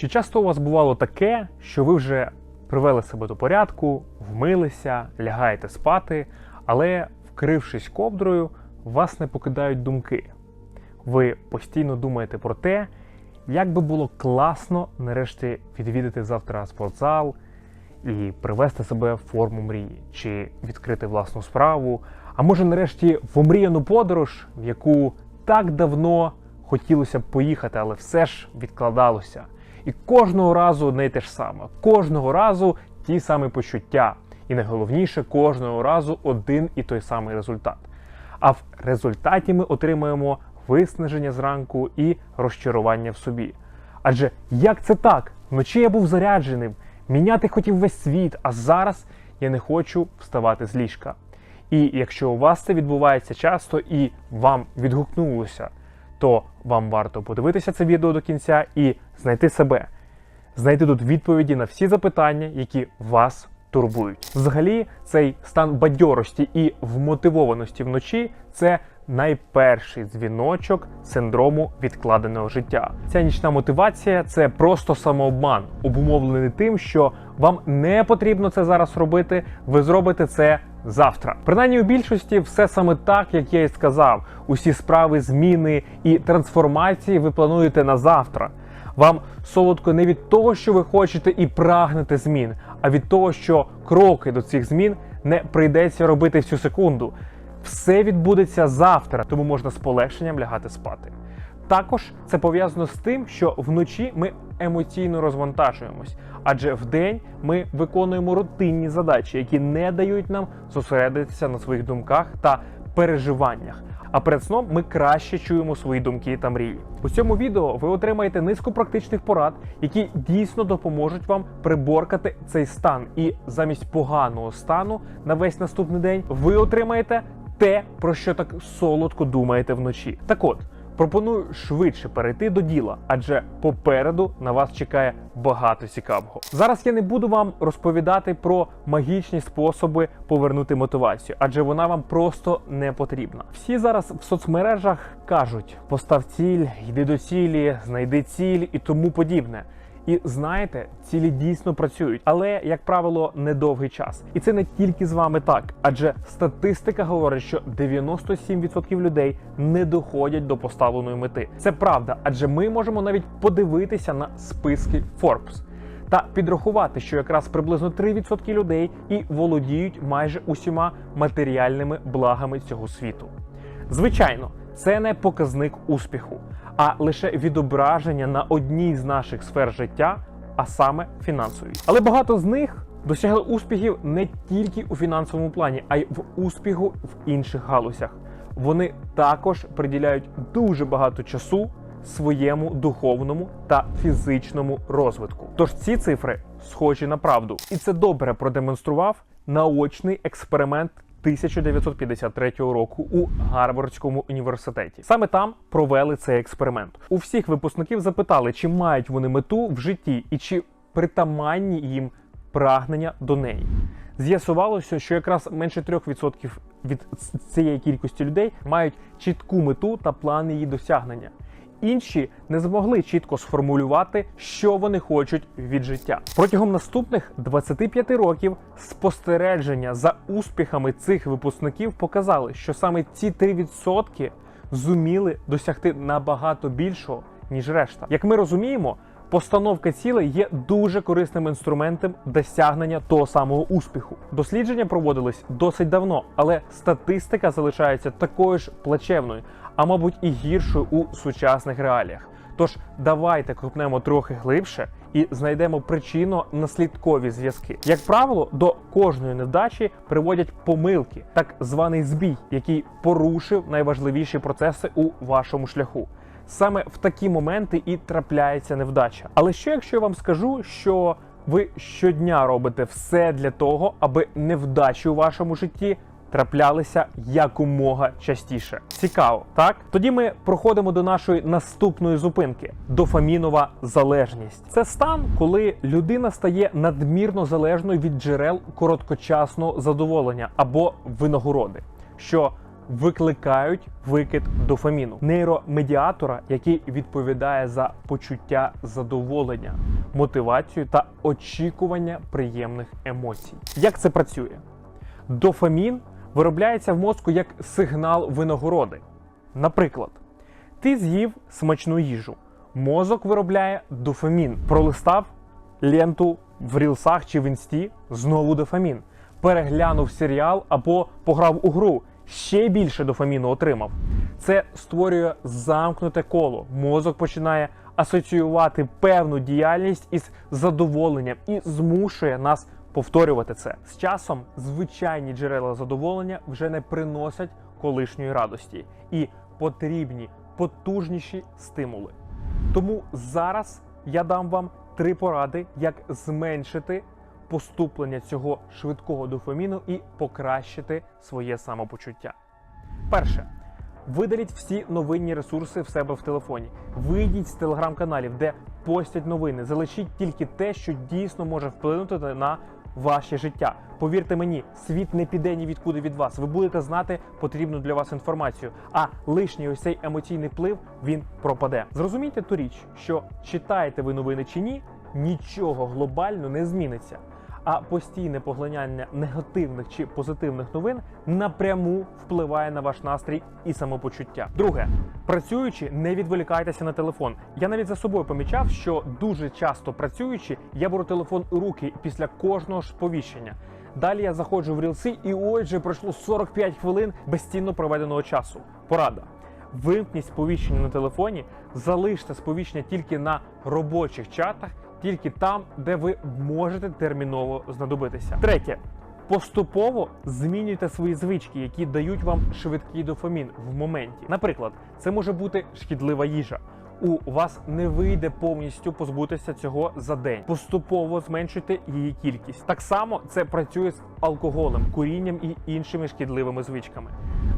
Чи часто у вас бувало таке, що ви вже привели себе до порядку, вмилися, лягаєте спати, але, вкрившись ковдрою, вас не покидають думки? Ви постійно думаєте про те, як би було класно нарешті відвідати завтра спортзал і привести себе в форму мрії, чи відкрити власну справу, а може нарешті в омріяну подорож, в яку так давно хотілося б поїхати, але все ж відкладалося. І кожного разу одне й те ж саме. Кожного разу ті самі почуття. І найголовніше, кожного разу один і той самий результат. А в результаті ми отримаємо виснаження зранку і розчарування в собі. Адже як це так? Вночі я був зарядженим, міняти хотів весь світ, а зараз я не хочу вставати з ліжка. І якщо у вас це відбувається часто і вам відгукнулося, то вам варто подивитися це відео до кінця і знайти себе, знайти тут відповіді на всі запитання, які вас турбують. Взагалі, цей стан бадьорості і вмотивованості вночі це найперший дзвіночок синдрому відкладеного життя. Ця нічна мотивація це просто самообман, обумовлений тим, що вам не потрібно це зараз робити, ви зробите це завтра. Принаймні у більшості все саме так, як я і сказав. Усі справи, зміни і трансформації ви плануєте на завтра. Вам солодко не від того, що ви хочете і прагнете змін, а від того, що кроки до цих змін не прийдеться робити всю секунду. Все відбудеться завтра, тому можна з полегшенням лягати спати. Також це пов'язано з тим, що вночі ми емоційно розвантажуємось, адже вдень ми виконуємо рутинні задачі, які не дають нам зосередитися на своїх думках та переживаннях. А перед сном ми краще чуємо свої думки та мрії. У цьому відео ви отримаєте низку практичних порад, які дійсно допоможуть вам приборкати цей стан. І замість поганого стану на весь наступний день ви отримаєте те, про що так солодко думаєте вночі. Так от. Пропоную швидше перейти до діла, адже попереду на вас чекає багато цікавого. Зараз я не буду вам розповідати про магічні способи повернути мотивацію, адже вона вам просто не потрібна. Всі зараз в соцмережах кажуть: постав ціль, йди до цілі, знайди ціль і тому подібне. І знаєте, цілі дійсно працюють, але як правило, недовгий час. І це не тільки з вами так, адже статистика говорить, що 97% людей не доходять до поставленої мети. Це правда, адже ми можемо навіть подивитися на списки Forbes. Та підрахувати, що якраз приблизно 3% людей і володіють майже усіма матеріальними благами цього світу. Звичайно, це не показник успіху, а лише відображення на одній з наших сфер життя, а саме фінансовій. Але багато з них досягли успіхів не тільки у фінансовому плані, а й в успіху в інших галузях. Вони також приділяють дуже багато часу своєму духовному та фізичному розвитку. Тож ці цифри схожі на правду, і це добре продемонстрував наочний експеримент 1953 року у Гарвардському університеті. Саме там провели цей експеримент. У всіх випускників запитали, чи мають вони мету в житті і чи притаманні їм прагнення до неї. З'ясувалося, що якраз менше 3% від цієї кількості людей мають чітку мету та план її досягнення. Інші не змогли чітко сформулювати, що вони хочуть від життя. Протягом наступних 25 років спостереження за успіхами цих випускників показали, що саме ці 3% зуміли досягти набагато більшого, ніж решта. Як ми розуміємо, Постановка цілей є дуже корисним інструментом досягнення того самого успіху. Дослідження проводились досить давно, але статистика залишається такою ж плачевною, а мабуть і гіршою у сучасних реаліях. Тож давайте копнемо трохи глибше і знайдемо причинно-наслідкові зв'язки. Як правило, до кожної невдачі приводять помилки, так званий збій, який порушив найважливіші процеси у вашому шляху. Саме в такі моменти і трапляється невдача. Але що якщо я вам скажу, що ви щодня робите все для того, аби невдачі у вашому житті траплялися якомога частіше? Цікаво, так? Тоді ми проходимо до нашої наступної зупинки дофамінова залежність. Це стан, коли людина стає надмірно залежною від джерел короткочасного задоволення або винагороди, що викликають викид дофаміну, нейромедіатора, який відповідає за почуття задоволення, мотивацію та очікування приємних емоцій. Як це працює? Дофамін виробляється в мозку як сигнал винагороди. Наприклад, ти з'їв смачну їжу, мозок виробляє дофамін, пролистав ленту в рілсах чи в інсті, знову дофамін. Переглянув серіал або пограв у гру, ще більше дофаміну отримав. Це створює замкнуте коло. Мозок починає асоціювати певну діяльність із задоволенням і змушує нас повторювати це. З часом звичайні джерела задоволення вже не приносять колишньої радості і потрібні потужніші стимули. Тому зараз я дам вам три поради, як зменшити поступлення цього швидкого дофаміну і покращити своє самопочуття. Перше. Видаліть всі новинні ресурси в себе в телефоні. Вийдіть з телеграм-каналів, де постять новини. Залишіть тільки те, що дійсно може вплинути на ваше життя. Повірте мені, світ не піде ні відкуди від вас. Ви будете знати потрібну для вас інформацію. А лишній ось цей емоційний плив він пропаде. Зрозумійте ту річ, що читаєте ви новини чи ні, нічого глобально не зміниться. А постійне поглиняння негативних чи позитивних новин напряму впливає на ваш настрій і самопочуття. Друге, працюючи, не відволікайтеся на телефон. Я навіть за собою помічав, що дуже часто працюючи, я беру телефон у руки після кожного ж сповіщення. Далі я заходжу в рілси, і отже, пройшло 45 хвилин безцінно проведеного часу. Порада. Вимкніть сповіщення на телефоні, залиште сповіщення тільки на робочих чатах, тільки там, де ви можете терміново знадобитися. Третє. Поступово змінюйте свої звички, які дають вам швидкий дофамін в моменті. Наприклад, це може бути шкідлива їжа. У вас не вийде повністю позбутися цього за день. Поступово зменшуйте її кількість. Так само це працює з алкоголем, курінням і іншими шкідливими звичками.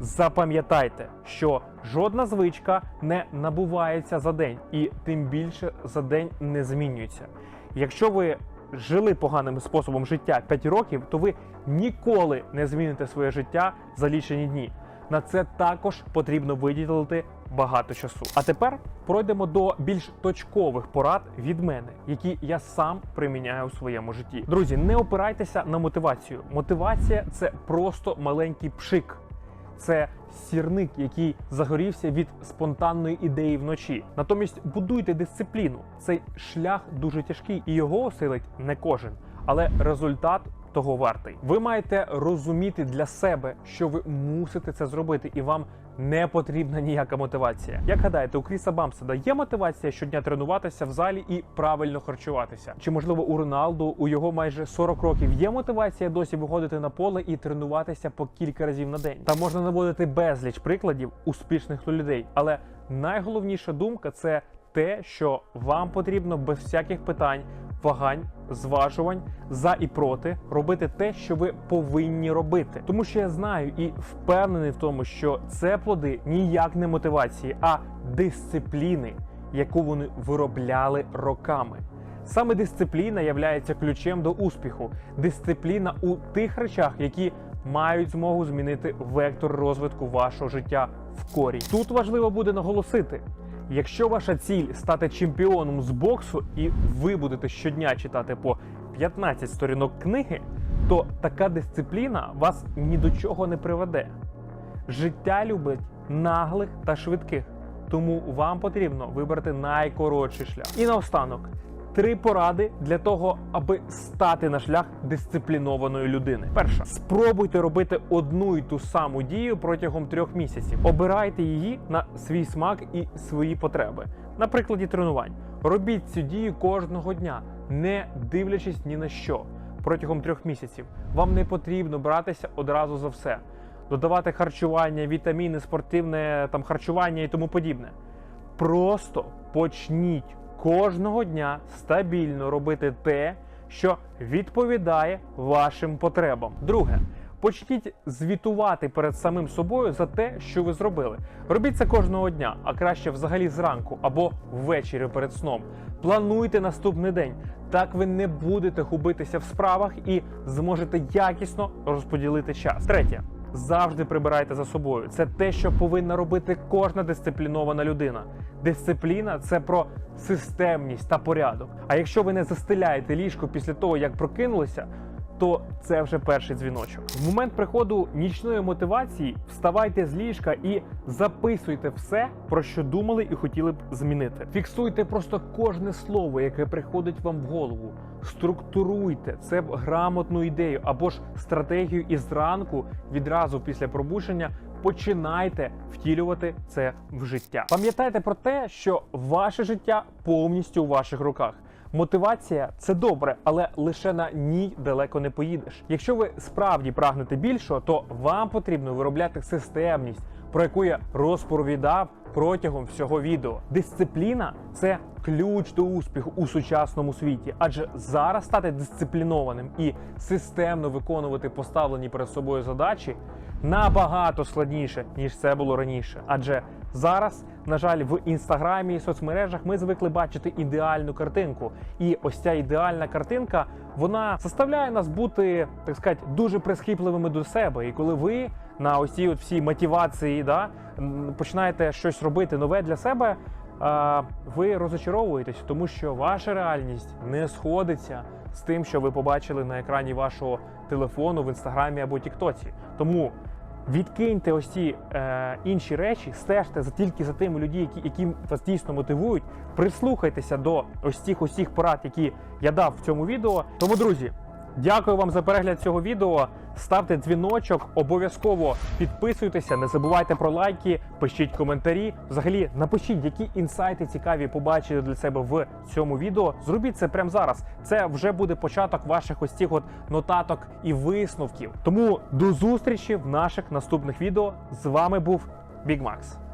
Запам'ятайте, що жодна звичка не набувається за день, і тим більше за день не змінюється. Якщо ви жили поганим способом життя 5 років, то ви ніколи не зміните своє життя за лічені дні. На це також потрібно виділити багато часу. А тепер пройдемо до більш точкових порад від мене, які я сам приміняю у своєму житті. Друзі, не опирайтеся на мотивацію. Мотивація це просто маленький пшик. Це сірник, який загорівся від спонтанної ідеї вночі. Натомість будуйте дисципліну. Цей шлях дуже тяжкий і його осилить не кожен, але результат того вартий. Ви маєте розуміти для себе, що ви мусите це зробити, і вам не потрібна ніяка мотивація. Як гадаєте, у Кріса Бамседа є мотивація щодня тренуватися в залі і правильно харчуватися? Чи можливо у Роналду у його майже 40 років є мотивація досі виходити на поле і тренуватися по кілька разів на день? Та можна наводити безліч прикладів успішних людей, але найголовніша думка це те, що вам потрібно без всяких питань, вагань, зважувань за і проти робити те, що ви повинні робити. Тому що я знаю і впевнений в тому, що це плоди ніяк не мотивації, а дисципліни, яку вони виробляли роками. Саме дисципліна являється ключем до успіху. Дисципліна у тих речах, які мають змогу змінити вектор розвитку вашого життя в корінь. Тут важливо буде наголосити. Якщо ваша ціль стати чемпіоном з боксу, і ви будете щодня читати по 15 сторінок книги, то така дисципліна вас ні до чого не приведе. Життя любить наглих та швидких, тому вам потрібно вибрати найкоротший шлях. І наостанок три поради для того, аби стати на шлях дисциплінованої людини. Перша спробуйте робити одну і ту саму дію протягом трьох місяців. Обирайте її на свій смак і свої потреби. На прикладі тренувань. Робіть цю дію кожного дня, не дивлячись ні на що. Протягом трьох місяців вам не потрібно братися одразу за все, додавати харчування, вітаміни, спортивне там харчування і тому подібне. Просто почніть кожного дня стабільно робити те, що відповідає вашим потребам. Друге. Почніть звітувати перед самим собою за те, що ви зробили. Робіть це кожного дня, а краще взагалі зранку або ввечері перед сном. Плануйте наступний день. Так ви не будете губитися в справах і зможете якісно розподілити час. Третє. Завжди прибирайте за собою. Це те, що повинна робити кожна дисциплінована людина. Дисципліна це про системність та порядок. А якщо ви не застеляєте ліжко після того, як прокинулися, то це вже перший дзвіночок. В момент приходу нічної мотивації вставайте з ліжка і записуйте все, про що думали і хотіли б змінити. Фіксуйте просто кожне слово, яке приходить вам в голову. Структуруйте це грамотну ідею або ж стратегію і зранку відразу після пробудження починайте втілювати це в життя. Пам'ятайте про те, що ваше життя повністю у ваших руках. Мотивація це добре, але лише на ній далеко не поїдеш. Якщо ви справді прагнете більшого, то вам потрібно виробляти системність, про яку я розповідав протягом всього відео. Дисципліна це ключ до успіху у сучасному світі, адже зараз стати дисциплінованим і системно виконувати поставлені перед собою задачі набагато складніше ніж це було раніше. Адже зараз, на жаль, в інстаграмі і соцмережах ми звикли бачити ідеальну картинку. І ось ця ідеальна картинка вона заставляє нас бути, так сказати, дуже прискіпливими до себе. І коли ви на ось цій от всій мотивації да, починаєте щось робити нове для себе. Ви розочаровуєтесь, тому що ваша реальність не сходиться з тим, що ви побачили на екрані вашого телефону в інстаграмі або Тіктоці. Тому відкиньте ось ці е, інші речі, стежте за тільки за тими людьми, які, які вас дійсно мотивують. Прислухайтеся до ось цих усіх порад, які я дав в цьому відео. Тому, друзі, дякую вам за перегляд цього відео. Ставте дзвіночок, обов'язково підписуйтеся, не забувайте про лайки, пишіть коментарі. Взагалі, напишіть, які інсайти цікаві побачили для себе в цьому відео. Зробіть це прямо зараз. Це вже буде початок ваших ось цих от нотаток і висновків. Тому до зустрічі в наших наступних відео. З вами був Big Max.